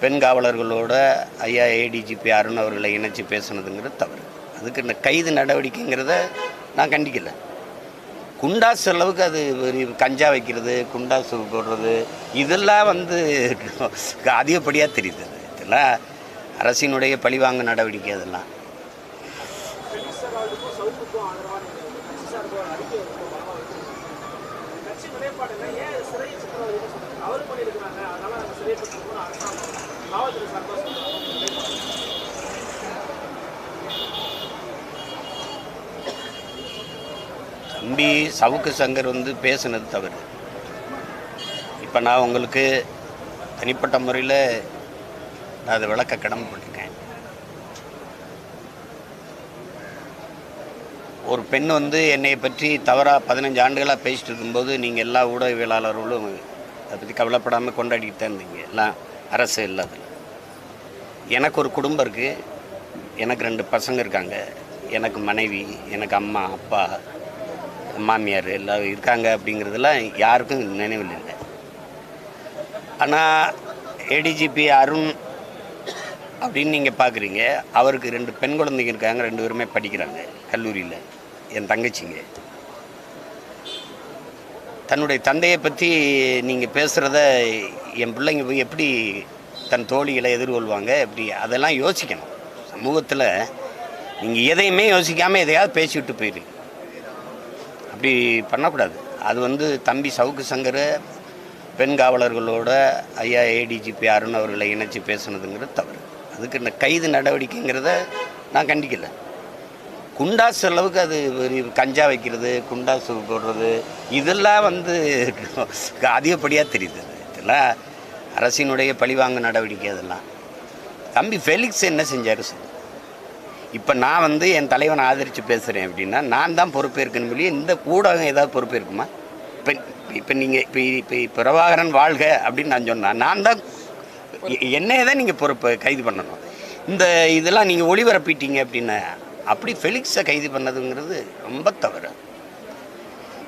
பெண் காவலர்களோட ஐயா ஏடிஜிபி அருண் அவர்களை இணைச்சி பேசுனதுங்கிறது தவறு. அதுக்கு இந்த கைது நடவடிக்கைங்கிறத நான் கண்டிக்கல. குண்டாஸ் அளவுக்கு அது கஞ்சா வைக்கிறது குண்டாஸ் போடுறது இதெல்லாம் வந்து அதிகப்படியாக தெரியுது. இதெல்லாம் அரசினுடைய பழிவாங்க நடவடிக்கை அதெல்லாம். அவர் பண்ணியிருக்கிறாங்க அதனால தம்பி சவுக்கு சங்கர் வந்து பேசுனது தவறு. இப்போ நான் உங்களுக்கு தனிப்பட்ட முறையில் நான் அதை விளக்க கடமைப்பட்டிருக்கேன். ஒரு பெண் வந்து என்னை பற்றி தவறாக பதினஞ்சு ஆண்டுகளாக பேசிட்டு இருக்கும்போது நீங்கள் எல்லா ஊடகவியலாளர்களும் அதை பற்றி கவலைப்படாமல் கொண்டாடிட்டு தான் இருந்தீங்க. எல்லாம் அரசு இல்லாத எனக்கு ஒரு குடும்பம் இருக்குது எனக்கு ரெண்டு பசங்க இருக்காங்க. எனக்கு மனைவி எனக்கு அம்மா அப்பா மாமியார் எல்லாம் இருக்காங்க அப்படிங்கிறதுலாம் யாருக்கும் நினைவில் இல்லை ஆனால் ஏடிஜிபி அருண் அப்படின்னு நீங்கள் பார்க்குறீங்க அவருக்கு ரெண்டு பெண் குழந்தைங்க இருக்காங்க. ரெண்டு பேருமே படிக்கிறாங்க கல்லூரியில். என் தங்கச்சிங்க. தன்னுடைய தந்தையை பற்றி நீங்கள் பேசுகிறத என் பிள்ளைங்க போய் எப்படி தன் தோழிகளை எதிர்கொள்வாங்க இப்படி அதெல்லாம் யோசிக்கணும். சமூகத்தில் நீங்கள் எதையுமே யோசிக்காமல் எதையாவது பேசிவிட்டு போயிடுங்க அப்படி பண்ணக்கூடாது. அது வந்து தம்பி சவுக்கு சங்கர் பெண் காவலர்களோட ஐயா ஏடிஜிபி அருண் அவர்களை இணைச்சி பேசுனதுங்கிறது தவறு. அதுக்கு இந்த கைது நடவடிக்கைங்கிறத நான் கண்டிக்கல. குண்டாஸ் அளவுக்கு அது ஒரு கஞ்சா வைக்கிறது குண்டாசு போடுறது இதெல்லாம் வந்து அதிகப்படியாக தெரியுது. இதெல்லாம் அரசினுடைய பழிவாங்க நடவடிக்கை அதெல்லாம். தம்பி ஃபெலிக்ஸ் என்ன செஞ்சார் சார்? இப்போ நான் வந்து என் தலைவனை ஆதரித்து பேசுகிறேன் அப்படின்னா நான் தான் பொறுப்பேற்கணும் சொல்லி இந்த ஊடகம் ஏதாவது பொறுப்பேற்குமா இப்போ இப்போ நீங்கள் இப்போ இப்போ பிரபாகரன் வாழ்க அப்படின்னு நான் சொன்னேன் நான் தான் எ- தான் நீங்கள் பொறுப்பு கைது பண்ணணும். இந்த இதெல்லாம் நீங்கள் ஒளிபரப்பிட்டீங்க அப்படின்னா அப்படி ஃபெலிக்ஸை கைது பண்ணதுங்கிறது ரொம்ப தவறு.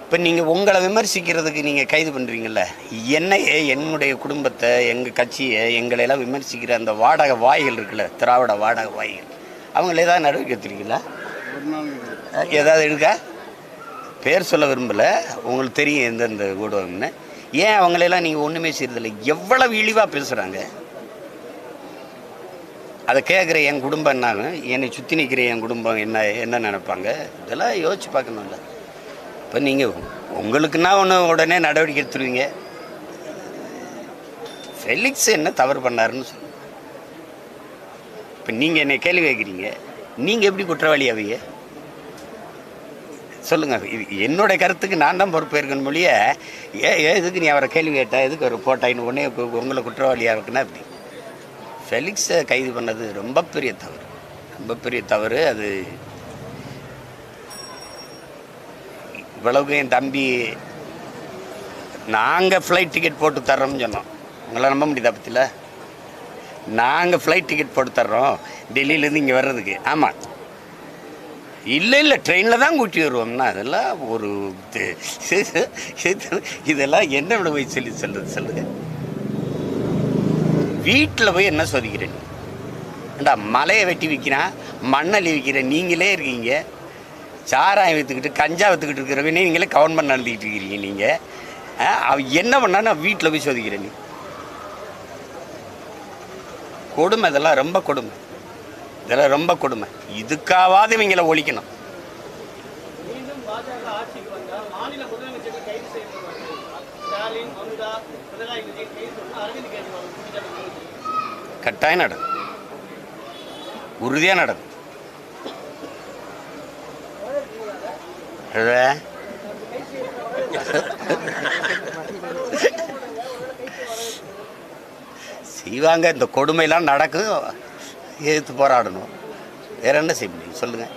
இப்போ நீங்கள் உங்களை விமர்சிக்கிறதுக்கு நீங்கள் கைது பண்ணுறீங்கல்ல என்னையே என்னுடைய குடும்பத்தை எங்கள் கட்சியை எங்களையெல்லாம் விமர்சிக்கிற அந்த வாடகை வாய்கள் இருக்குல்ல திராவிட வாடகை வாய்கள் அவங்கள ஏதாவது நடவடிக்கை எடுத்துருக்கீங்களா? ஏதாவது எடுக்க பேர் சொல்ல விரும்பலை. உங்களுக்கு தெரியும் எந்தெந்த ஊடகம்னு. ஏன் அவங்களெல்லாம் நீங்கள் ஒன்றுமே செய்யறதில்லை எவ்வளவு இழிவாக பேசுகிறாங்க அதை கேட்குற என் குடும்பம் என்னாகும் என்னை சுற்றி நிற்கிற என் குடும்பம் என்ன என்ன நினைப்பாங்க? இதெல்லாம் யோசிச்சு பார்க்கணும்ல. இப்போ நீங்கள் உங்களுக்குன்னா ஒன்று உடனே நடவடிக்கை எடுத்துருவீங்க. ஃபெலிக்ஸ் என்ன தவறு பண்ணாருன்னு சொல்லு இப்போ நீங்கள் என்னை கேள்வி கேட்குறீங்க. நீங்கள் எப்படி குற்றவாளி ஆவீங்க சொல்லுங்கள் இது என்னோட கருத்துக்கு நான் தான் பொறுப்பேற்கணும் மொழிய. ஏ ஏ எதுக்கு நீ அவரை கேள்வி கேட்டா? எதுக்கு அவர் போட்டாயின்னு உடனே உங்களை குற்றவாளியாக இருக்குன்னா அப்படி ஃபெலிக்ஸை கைது பண்ணது ரொம்ப பெரிய தவறு. ரொம்ப பெரிய தவறு. அது இவ்வளவுக்கு என் தம்பி நாங்கள் ஃப்ளைட் டிக்கெட் போட்டு தர்றோம்னு சொன்னோம். உங்களை நம்ப முடியுதா பற்றியில் நாங்கள் ஃப்ளைட் டிக்கெட் போட்டு தர்றோம். டெல்லியிலேருந்து இங்கே வர்றதுக்கு. ஆமாம் இல்லை இல்லை ட்ரெயினில் தான் கூட்டி வருவோம்னா அதெல்லாம் ஒரு இதெல்லாம் என்ன விட போய் சொல்லி சொல்கிறது சொல்லுங்க. வீட்டில் போய் என்ன சொதிக்கிறேன்? ஏண்டா மலையை வெட்டி விற்கிறான் மண்ணள்ளி விற்கிறேன் நீங்களே இருக்கீங்க. சாராயம் விற்றுக்கிட்டு கஞ்சா விற்றுக்கிட்டு இருக்கிறவனே நீங்களே கவர்மெண்ட் நடத்திக்கிட்டு இருக்கிறீங்க நீங்கள் அவன் என்ன பண்ணான்னு வீட்டில் போய் சோதிக்கிறேன் நீ. கொடுமை இதெல்லாம் ரொம்ப கொடுமை. இதெல்லாம் ரொம்ப கொடுமை. இதுக்காவது இவங்கள ஒழிக்கணும். மீண்டும் பாஜக ஆட்சிக்கு வந்தால் மாநில முதலமைச்சர்கள் கைது செய்யப்படுவார்கள் ஸ்டாலின் மம்தா பினராயி விஜயன் கைது பண்ணா அரவிந்த் கெஜ்ரிவால் குற்றச்சாட்டு கட்டாயம் நடக்கும் உறுதியாக நடக்கும் அழகா? செய்வாங்க இந்த கொடுமையெல்லாம் நடக்கும் எதிர்த்து போராடணும். வேற என்ன செய்ய முடியும்? சொல்லுங்கள்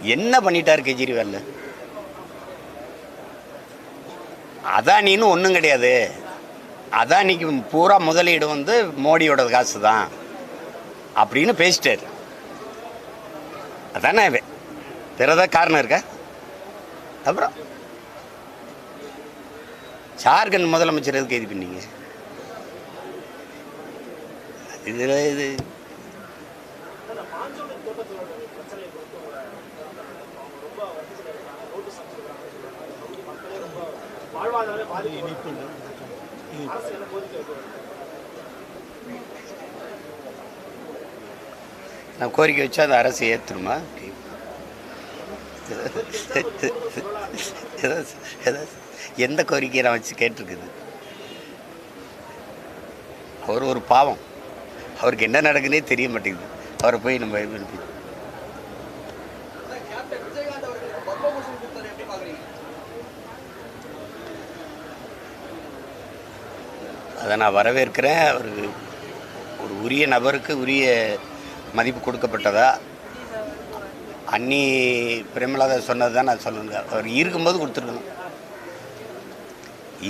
என்ன பண்ணிட்டார் கெஜ்ரிவால் அதானின்னு ஒன்றும் கிடையாது. அதானிக்கு பூரா முதலீடு வந்து மோடியோட காசு தான் அப்படின்னு பேசிட்டார். அதானே வே- காரணம் இருக்கா? அப்புறம் ஜார்க்கண்ட் முதலமைச்சர் எதுக்கு கைது பண்ணீங்க? இதில் இது நான் கோரிக்கை வச்சா அந்த அரசு எந்த கோரிக்கையை நான் வச்சு கேட்டிருக்குது? அவர் ஒரு பாவம். அவருக்கு என்ன நடக்குன்னே தெரிய மாட்டேங்குது. அவரை போய் நம்ம இது விஜயகாந்த் அதை நான் வரவேற்கிறேன். அவருக்கு ஒரு உரிய நபருக்கு உரிய மதிப்பு கொடுக்கப்பட்டதா? அன்னி பிரேமலாதா சொன்னது தான் நான் சொல்லணுங்க அவர் இருக்கும்போது கொடுத்துருக்கணும்.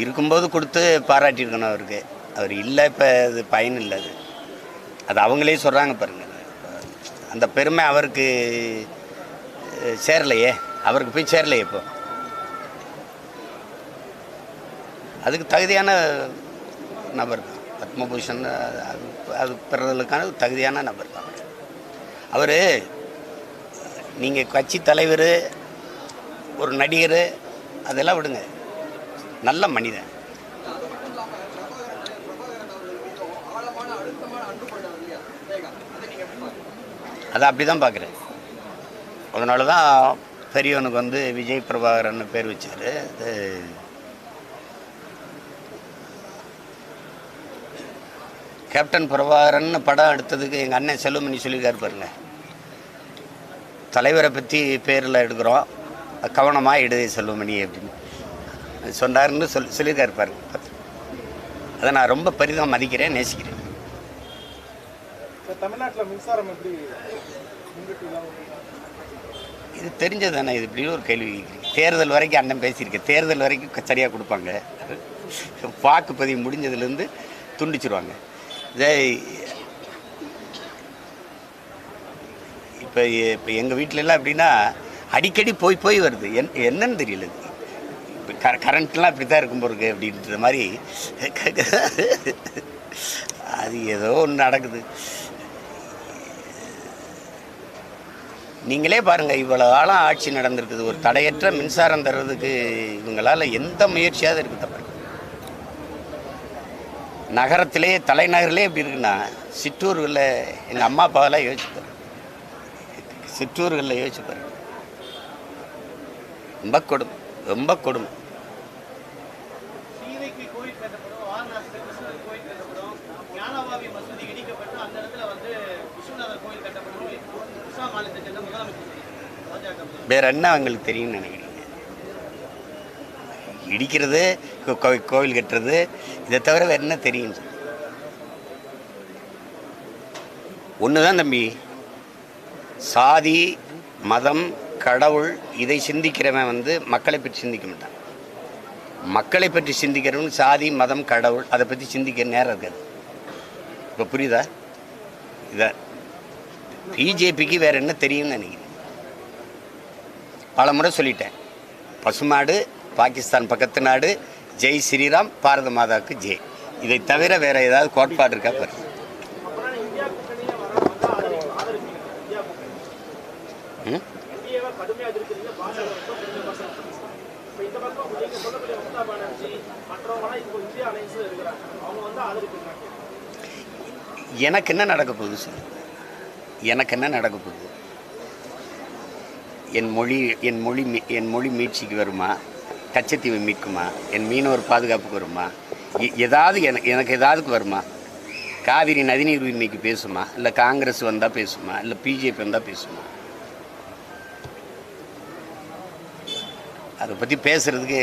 இருக்கும்போது கொடுத்து பாராட்டியிருக்கணும் அவருக்கு. அவர் இல்லை இப்போ அது பயன் இல்லை அது. அது அவங்களே சொல்கிறாங்க பாருங்கள் அந்த பெருமை அவருக்கு சேரலையே. அவருக்கு போய் சேரலையே இப்போ. அதுக்கு தகுதியான நபர் தான். பத்மபூஷன் அது அது பெறுறதுக்கான தகுதியான நபர் தான் அவர் நீங்கள் கட்சி தலைவர் ஒரு நடிகர் அதெல்லாம் விடுங்க. நல்ல மனிதன். அது அதை அப்படி தான் பார்க்குறேன் அதனால தான் பெரியவனுக்கு வந்து விஜய் பிரபாகரன் பேர் வச்சார். அது கேப்டன் பிரபாகரன் படம் எடுத்ததுக்கு எங்கள் அண்ணன் செல்வமணி சொல்லியிருக்காரு பாருங்கள் தலைவரை பற்றி பேரில் எடுக்கிறோம். கவனமாக இடு செல்வமணி அப்படின்னு. அது சொன்னாருன்னு சொல் சொல்லியிருக்காரு பாருங்க. அதை நான் ரொம்ப பெரிதாக மதிக்கிறேன் நேசிக்கிறேன். தமிழ்நாட்டில் மின்சாரம் எப்படி இது தெரிஞ்சது தானே இது இப்படி ஒரு கேள்வி தேர்தல் வரைக்கும் அண்ணன் பேசியிருக்கேன் தேர்தல் வரைக்கும் சரியாக கொடுப்பாங்க. வாக்குப்பதிவு முடிஞ்சதுலேருந்து துண்டிச்சிருவாங்க. இதே இப்போ இப்போ எங்கள் வீட்டிலலாம் எப்படின்னா அடிக்கடி போய் போய் வருது. என் என்னன்னு தெரியல. இது இப்போ க கரண்ட்லாம் இப்படி தான் இருக்கும் போருக்கு அப்படின்ற மாதிரி. அது ஏதோ ஒன்று நடக்குது. நீங்களே பாருங்கள் இவ்வளோ காலம் ஆட்சி நடந்திருக்குது. ஒரு தடையற்ற மின்சாரம் தர்றதுக்கு இவங்களால் எந்த முயற்சியாவது இருக்குது தப்பு நகரத்திலேயே தலைநகரிலே இப்படி இருக்குன்னா சிற்றூர்களில் எங்கள் அம்மா அப்பாவெல்லாம் யோசிப்பார் சிற்றூர்களில் யோசிப்பார் ரொம்ப கொடுமை ரொம்ப கொடுமை. வேற என்ன அவங்களுக்கு தெரியும்னு நினைக்கிறீங்க? இடிக்கிறது கோவில் கட்டுறது இதை தவிர வேற என்ன தெரியும் ஒன்று தான் தம்பி. சாதி மதம் கடவுள் இதை சிந்திக்கிறவன் வந்து மக்களை பற்றி சிந்திக்க மாட்டான். மக்களை பற்றி சிந்திக்கிறவன் சாதி மதம் கடவுள் அதை பற்றி சிந்திக்க நேரம் இருக்காது. இப்போ புரியுதா? இதை பிஜேபிக்கு வேற என்ன தெரியும்னு நினைக்கிறேன் பல முறை சொல்லிட்டேன் பசுமாடு பாகிஸ்தான் பக்கத்து நாடு ஜெய் ஸ்ரீராம் பாரத மாதாவுக்கு ஜெய். இதை தவிர வேற ஏதாவது கோட்பாடு இருக்கா பாருங்கள் எனக்கு என்ன நடக்க போகுது சார் எனக்கு என்ன நடக்க போகுது? என் மொழி என் மொழி என் மொழி மீட்சிக்கு வருமா? கச்சத்தீவை மீட்குமா? என் மீனவர் பாதுகாப்புக்கு வருமா? எ- ஏதாவது எனக்கு எனக்கு ஏதாவதுக்கு வருமா? காவிரி நதிநீர் உரிமைக்கு பேசுமா? இல்லை காங்கிரஸ் வந்தால் பேசுமா? இல்லை பிஜேபி வந்தால் பேசுமா? அதை பற்றி பேசுறதுக்கு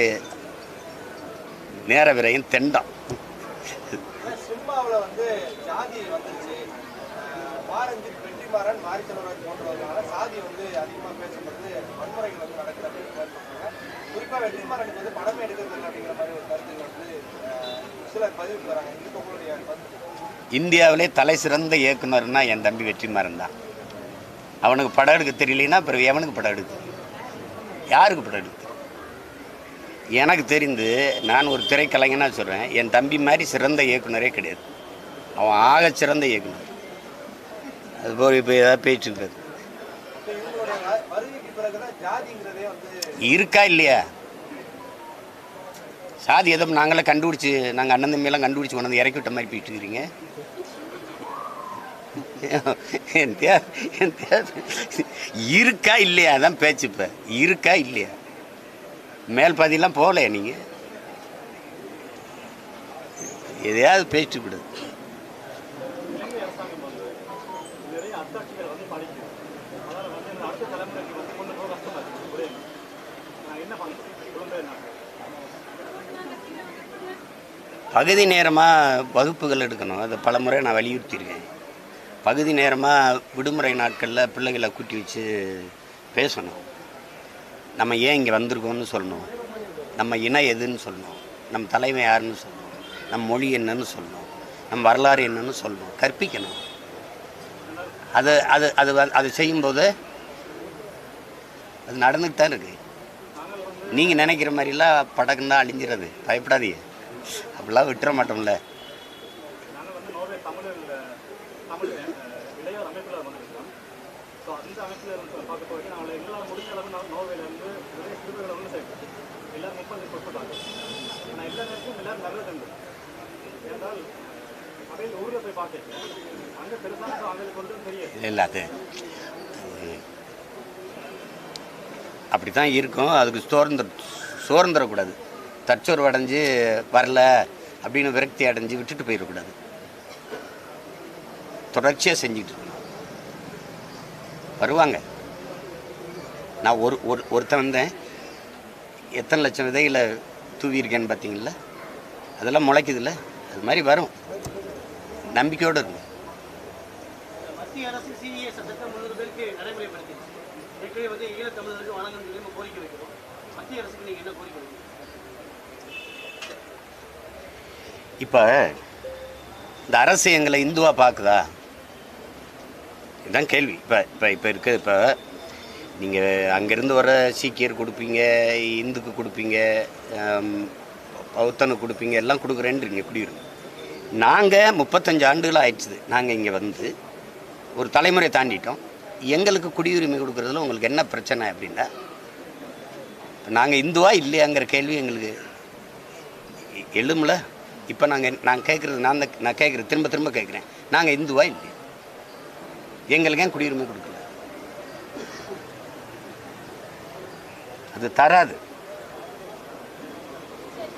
நேர விரயம் தெண்டம். இந்தியாவிலே தலை சிறந்த இயக்குனர்னா என் தம்பி வெற்றிமாறன் தான். அவனுக்கு படம் எடுக்க தெரியலனா அப்புறம் எவனுக்கு படம் எடுக்க? யாருக்கு படம் எடுக்க? எனக்கு தெரிந்து நான் ஒரு திரைக்கலைஞனாக சொல்கிறேன் என் தம்பி மாதிரி சிறந்த இயக்குனரே கிடையாது. அவன் ஆக சிறந்த இயக்குனர். அது போல் இப்போ ஏதாவது பேச்சு இருக்காது இருக்கா இல்லையா? சாதி எதோ நாங்களே கண்டுபிடிச்சி நாங்கள் அண்ணன் தம்பியெல்லாம் கண்டுபிடிச்சி கொண்டு வந்து இறக்கி விட்ட மாதிரி போயிட்டு இருக்கிறீங்க. என் என் இருக்கா இல்லையா? அதான் பேச்சு இப்போ. இருக்கா இல்லையா? மேல் பாதியெல்லாம் போகலையா நீங்கள் எதையாவது பேச்சு விடுது பகுதி நேரமாக வகுப்புகள் எடுக்கணும். அதை பல முறை நான் வலியுறுத்தியிருக்கேன். பகுதி நேரமாக விடுமுறை நாட்களில் பிள்ளைகளை கூட்டி வச்சு பேசணும். நம்ம ஏன் இங்கே வந்திருக்கோம்னு சொல்லணும். நம்ம இனம் எதுன்னு சொல்லணும். நம்ம தலைமை யாருன்னு சொல்லணும். நம்ம மொழி என்னன்னு சொல்லணும். நம்ம வரலாறு என்னன்னு சொல்லணும். கற்பிக்கணும். அது அது அது அது செய்யும்போது அது நடந்துட்டு தான் இருக்கு. நீங்கள் நினைக்கிற மாதிரிலாம் படக்குன்னா அழிஞ்சிடாது பயப்படாதீங்க. அப்படிலாம் விட்டுற மாட்டோம்ல நாங்கள் வந்து நோர்வே தமிழ் தமிழ் இளையோர் அமைப்பில் வந்திருக்கிறோம் ஸோ அந்த அமைப்பில் இருந்து பார்க்க போய் அவங்களை எங்களால் முடிஞ்ச அளவு நான் நோர்வேலேருந்து நிறைய சிறுவர்களை வந்து சேர்க்கிறேன் எல்லாரும் முப்பது கொடுத்துட்டாங்க நான் எல்லா நேரத்தையும் எல்லாரும் நல்லது நல்லதுண்டு ஏன்றால் அவையில் ஊரில் போய் பார்த்துருக்கேன் அங்கே பெருசாக அவங்களுக்கு வந்து தெரியாது. எல்லாத்தையும் அப்படி தான் இருக்கும். அதுக்கு சோர்ந்துட சோர்ந்துடக்கூடாது தற்சோர்வு அடைஞ்சு வரல அப்படின்னு விரக்தி அடைஞ்சு விட்டுட்டு போயிடக்கூடாது தொடர்ச்சியாக செஞ்சுக்கிட்டு இருக்கணும். வருவாங்க. நான் ஒரு ஒரு ஒருத்தன் வந்தேன். எத்தனை லட்சம் விதைகளை தூவியிருக்கேன்னு பார்த்தீங்களா அதெல்லாம் முளைக்குதுல்ல? அது மாதிரி வரும். நம்பிக்கையோடு இருக்கும் இப்போ இந்த அரசு எங்களை இந்துவாக பார்க்குதா இதுதான் கேள்வி. இப்போ இப்போ இப்போ இருக்குது இப்போ நீங்கள் அங்கேருந்து வர சீக்கியர் கொடுப்பீங்க இந்துக்கு கொடுப்பீங்க பௌத்தனுக்கு கொடுப்பீங்க எல்லாம் கொடுக்குறேன்றீங்க. எப்படி இருக்கு நாங்கள் முப்பத்தஞ்சு ஆண்டுகள் ஆயிடுச்சுது நாங்கள் இங்கே வந்து ஒரு தலைமுறை தாண்டிட்டோம். எங்களுக்கு குடியுரிமை கொடுக்குறதுல உங்களுக்கு என்ன பிரச்சனை அப்படின்னா நாங்கள் இந்துவா இல்லையாங்கிற கேள்வி எங்களுக்கு எழுமில்ல எழும்ல? இப்போ நாங்கள் நான் கேட்குறது நான் நான் கேட்குறது திரும்ப திரும்ப கேட்குறேன் நாங்கள் இந்துவா இல்லையா? எங்களுக்கு ஏன் குடியுரிமை கொடுக்கல. அது தராது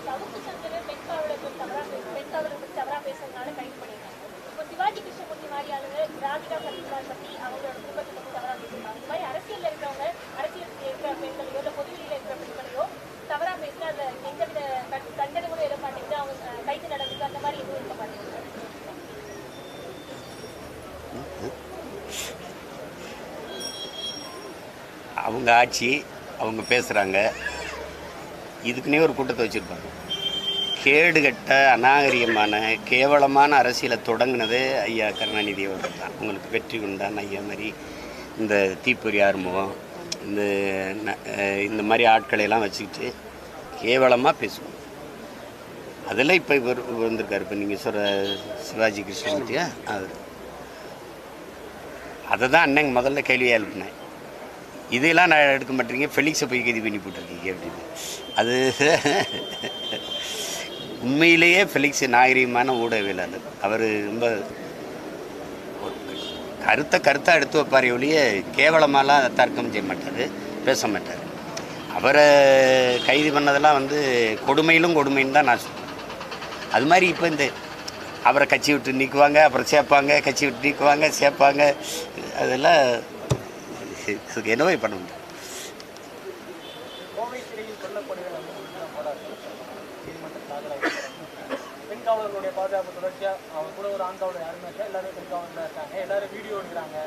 சவுக்கு சங்கர் பெண் காவலருக்கு தவறா பே- பெண் காவலரை பத்தி தவறா பேசுறதுனால கைது பண்ணிருக்காங்க இப்போ சிவாஜி கிருஷ்ணமூர்த்தி மாதிரி ஆளுங்க ராதிகா சத்யராஜ் பத்தி அவங்களோட குடும்பத்தை பத்தி தவறா பேசிருக்காங்க இந்த மாதிரி அரசியல்ல இருக்கிறவங்க அரசியல் இருக்கிற பெண்களையோ இல்ல பொதுவெளியில இருக்கிற பெண்களையோ தவறா பேசினா அதுல எந்தவித கண்- தண்டனை கூட எழ மாட்டேங்குது அவங்க அஹ், கைது நடக்குது அந்த மாதிரி எதுவும் இருக்க மாட்டேங்குது அவங்க ஆட்சி அவங்க பேசுகிறாங்க இதுக்குன்னே ஒரு கூட்டத்தை வச்சுருப்பாங்க. கேடுகட்ட அநாகரிகமான கேவலமான அரசியலை தொடங்கினது ஐயா கருணாநிதி அவர்கள் தான். உங்களுக்கு வெற்றி கொண்டான் ஐயா மாதிரி இந்த தீப்பொறி ஆறுமுகம் இந்த இந்த மாதிரி ஆட்களை எல்லாம் வச்சுக்கிட்டு கேவலமாக பேசுவோம். அதில் இப்போ இவர் வந்திருக்காரு. இப்போ நீங்கள் சொல்கிற சிவாஜி கிருஷ்ணமூர்த்தியா? அது. அதை தான் அன்னைக்கு முதல்ல கேள்வியாக எழுப்பினேன். இதெல்லாம் நான் எடுக்க மாட்டேங்க ஃபெலிக்ஸை போய் கைது பண்ணி போட்டிருக்கீங்க அப்படின்னு. அது உண்மையிலேயே ஃபெலிக்ஸ் நாகரீகமான ஊடகவியலாளர். அவர் ரொம்ப கருத்தை கருத்தாக எடுத்து வைப்பார் ஒழிய கேவலமாலாம் தர்க்கம் செய்ய மாட்டார் பேச மாட்டார். அவரை கைது பண்ணதெல்லாம் வந்து கொடுமையிலும் கொடுமைன்னு தான் நான் சொல்லுவேன் அது மாதிரி இப்போ இந்த அவரை கட்சி விட்டு நீக்குவாங்க அப்புறம் சேர்ப்பாங்க கட்சி விட்டு நீக்குவாங்க சேர்ப்பாங்க அதெல்லாம் இதுக்கு என்னவே பண்ண முடியும் கோவை சிறையில் கொல்லப்படுகிற நீதிமன்றத்தில் ஆஜராகியிருக்கிறாங்க பெண் காவலர்களுடைய பாதுகாப்பு தொடர்ச்சியாக அவங்க கூட ஒரு ஆண் காவலர் யாருமே இல்லை எல்லாரும் பெண் காவலர் தான் இருக்காங்க. எல்லாரும் வீடியோ எடுக்கிறாங்க.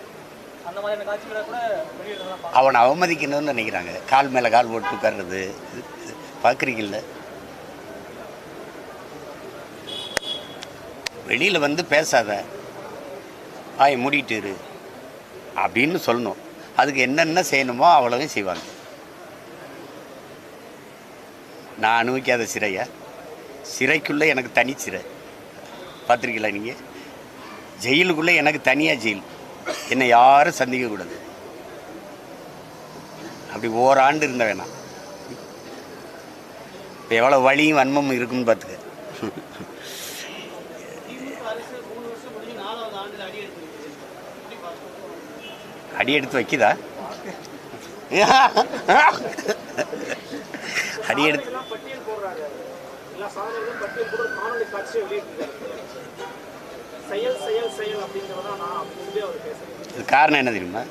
அந்த மாதிரியான காட்சிகளை கூட வெளியிடலாம் பார்க்கலாம் அவனை அவமதிக்கணும்னு நினைக்கிறாங்க. கால் மேலே கால் போட்டு உட்கார்றது. பார்க்குறீங்கல்ல? வெளியில் வந்து பேசாத. ஆய் மூடிட்டு இரு. அப்படின்னு சொல்லணும். அதுக்கு என்னென்ன செய்யணுமோ அவ்வளவும் செய்வாங்க. நான் அனுபவிக்காத சிறையை? சிறைக்குள்ளே எனக்கு தனி சிறை. பார்த்துருக்கீங்களா நீங்கள் ஜெயிலுக்குள்ளே எனக்கு தனியாக ஜெயில். என்னை யாரும் சந்திக்கக்கூடாது அப்படி ஓராண்டு இருந்த வேணாம் இப்போ எவ்வளோ வழியும் வன்மமும் இருக்குன்னு பார்த்துக்க திமுக அரசு மூணு வருஷம் முடிஞ்சு நாலாவது ஆண்டில் அடி எடுத்துருக்கு எப்படி பார்க்கணும் அடி எடுத்து வைக்குதா அடி எடுத்து எல்லாம் பட்டியல் போடுறாரு எல்லா சாதனைகளும் பட்டியல் போட்டு ஒரு காணொலி காட்சியை வெளியிட்டிருக்காரு செயல் செயல் செயல் அப்படிங்கிறதா நான் அப்படின்னு சொல்லி அவர் பேசுறேன். இது காரணம் என்ன தெரியுமா?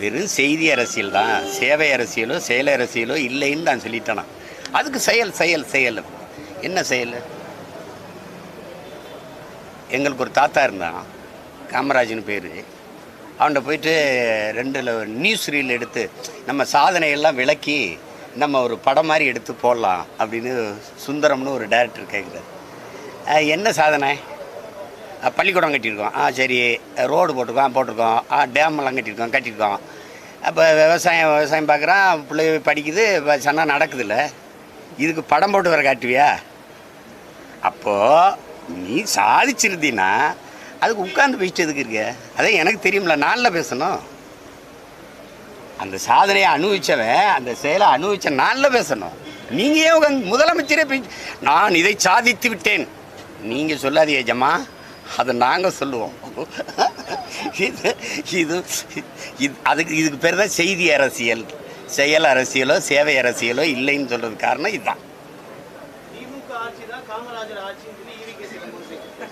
வெறும் செய்தி அரசியல் தான். சேவை அரசியலோ செயல் அரசியலோ இல்லைன்னு நான் சொல்லிட்டேனா. அதுக்கு செயல் செயல் செயல் என்ன செயல்? எங்களுக்கு ஒரு தாத்தா இருந்தான்? காமராஜ்னு பேர். அவன்கிட்ட போயிட்டு ரெண்டில் நியூஸ் ரீல் எடுத்து நம்ம சாதனையெல்லாம் விளக்கி நம்ம ஒரு படம் மாதிரி எடுத்து போடலாம் அப்படின்னு சுந்தரம்னு ஒரு டேரக்டர் கேட்குறாரு என்ன சாதனை? பள்ளிக்கூடம் கட்டியிருக்கோம். ஆ சரி ரோடு போட்டிருக்கோம் போட்டிருக்கோம். ஆ டேமெல்லாம் கட்டியிருக்கோம் கட்டியிருக்கோம். அப்போ விவசாயம் விவசாயம் பார்க்குறான் பிள்ளை படிக்குது சொன்னா நடக்குதுல்ல. இதுக்கு படம் போட்டு வர காட்டுவியா? அப்போது நீ சாதிச்சிருந்தீன்னா அதுக்கு உட்காந்து பேசிட்டு எதுக்கு இருக்க? அதே எனக்கு தெரியும்ல நாளில் பேசணும். அந்த சாதனையை அனுபவிச்சவன் அந்த செயலை அனுபவிச்ச நாளில் பேசணும். நீங்கள் ஏன் உட்காந்து முதலமைச்சரே பேசி நான் இதை சாதித்து விட்டேன். நீங்கள் சொல்லாதீங்க ஜம்மா. அதை நாங்கள் சொல்லுவோம். இது இது இது அதுக்கு இதுக்கு பேர் தான் செய்தி அரசியல். செயல் அரசியலோ சேவை அரசியலோ இல்லைன்னு சொல்கிறது காரணம் இதுதான் திமுக ஆட்சி தான் காமராஜர் ஆட்சின்னு சொல்லி ஈவி கேசி விமர்சிக்கிறேன்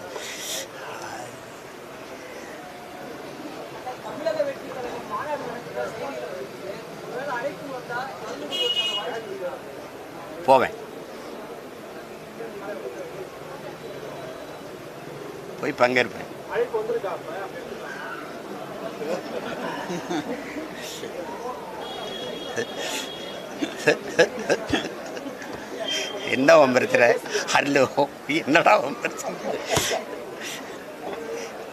போவேன். போய் பங்கேற்பேன். என்ன உன் பிரச்சனை ஹலோ என்னடா உன் இப்ப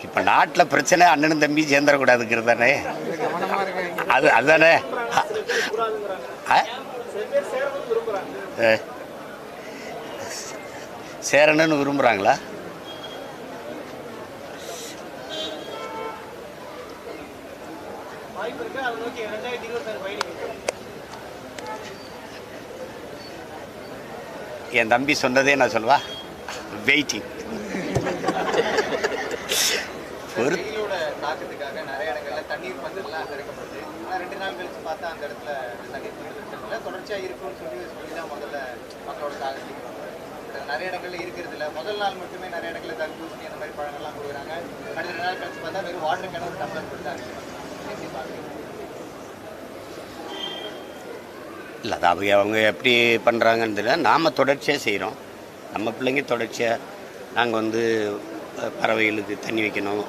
இப்போ நாட்டில் பிரச்சனை அண்ணனும் தம்பி சேர்ந்துடக்கூடாதுங்கிறது தானே அது அதுதானே சேரணும்னு விரும்புகிறாங்களா என் தம்பி சொன்னதே நான் சொல்வா வெயிட்டிங் ஒரு நாள் கழிச்சு பார்த்தா அந்த இடத்துல தண்ணீர் தொடர்ச்சியாக இருக்கும்னு சொல்லி சொல்லி தான் முதல்ல மக்களோட தாக்கத்தையும் நிறைய இடங்கள்ல இருக்கிறது இல்லை. முதல் நாள் மட்டுமே நிறைய இடங்கள்ல தர்பூசணி அந்த மாதிரி பழங்கள்லாம் கொடுக்குறாங்க. அடுத்த ரெண்டு நாள் கழிச்சு பார்த்தா வெறும் வாட்டர் கேன ஒரு டம்ளர் கொடுத்தாங்க எப்படி பார்க்குறீங்க இல்லை அது அவங்க அவங்க எப்படி பண்ணுறாங்கன்னு தெரியல. நாம் தொடர்ச்சியாக செய்கிறோம் நம்ம பிள்ளைங்க தொடர்ச்சியாக நாங்கள் வந்து பறவைகளுக்கு தண்ணி வைக்கணும்.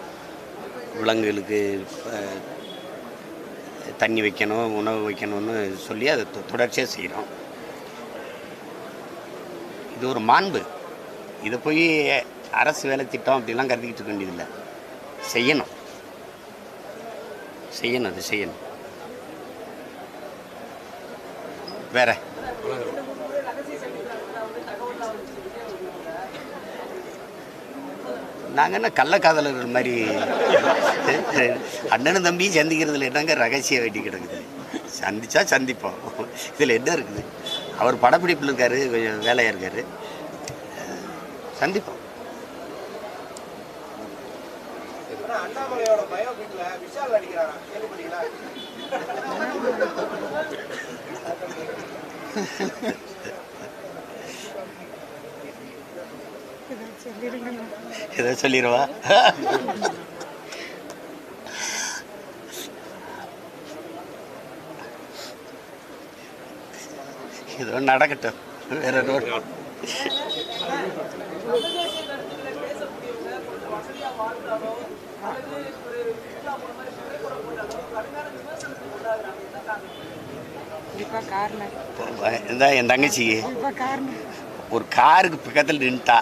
விலங்குகளுக்கு தண்ணி வைக்கணும் உணவு வைக்கணும்னு சொல்லி அதை தொ- தொடர்ச்சியாக செய்கிறோம் இது ஒரு மாண்பு. இதை போய் அரசு வேலை திட்டம் அப்படிலாம் கருதிக்கிட்டு இருக்க வேண்டியதில்லை. செய்யணும். செய்யணும் அது செய்யணும். வேறு? நாங்கள் என்ன கள்ளக்காதலர்கள் மாதிரி? அண்ணனும் தம்பியும் சந்திக்கிறதுல என்னங்க ரகசிய வேட்டி கிடக்குது? சந்திச்சா சந்திப்போம். இதில் என்ன இருக்குது? அவர் படப்பிடிப்பில் இருக்காரு கொஞ்சம் வேலையாக இருக்கார். சந்திப்போம். அண்ணாமலையோட பயோபிக்ல விஷால் நடிக்கிறாரா கேள்விப்பட்டீங்களா ஏதோ சொல்லிடுவா ஏதோ நடக்கட்டும் வேற ஒரு தமிழ் தேசிய கருத்துக்களை பேசக்கூடியவங்க கொஞ்சம் வசதியா வாழ்ந்தாலோ அல்லது ஒரு சுற்றுலா போன மாதிரி புகைப்படம் உள்ளாகுறாங்க என்ன காரணம் கண்டிப்பாக காரணம். இந்த என் தங்கச்சி ஒரு காருக்கு பக்கத்தில் நின்ட்டா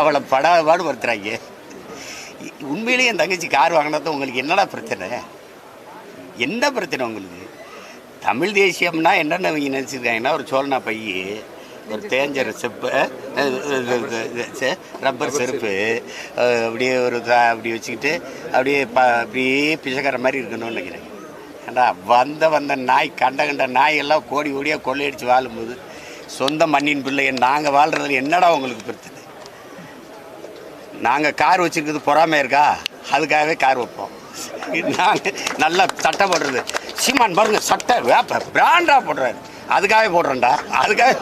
அவளை படாத பாடுபடுத்துறாங்க உண்மையிலேயே என் தங்கச்சி கார் வாங்கினது உங்களுக்கு என்னடா பிரச்சனை? என்ன பிரச்சனை உங்களுக்கு? தமிழ் தேசியம்னா என்னென்ன இவங்க நினச்சிருக்காங்கன்னா ஒரு சோழனா பைய ஒரு தேஞ்சர் செப்பு ரப்பர் செருப்பு அப்படியே ஒரு அப்படி வச்சுக்கிட்டு அப்படியே ப அப்படியே பிச்சைக்கார மாதிரி இருக்கணும்னு நினைக்கிறேன். ஏண்டா வந்த வந்த நாய் கண்ட கண்ட நாய் எல்லாம் கோடி கோடியாக கொள்ளையடிச்சு வாழும்போது. சொந்த மண்ணின் பிள்ளை நாங்கள் வாழ்கிறதுல என்னடா உங்களுக்கு பிரச்சனை? நாங்கள் கார் வச்சுருக்கிறது பொறாமை இருக்கா? அதுக்காகவே கார் வைப்போம். நாங்கள் நல்லா சட்டை போடுறது. சீமான் பாருங்க சட்டை வேப்ப பிராண்டாக போடுறாரு. அதுக்காகவே போடுறேன்டா. அதுக்காக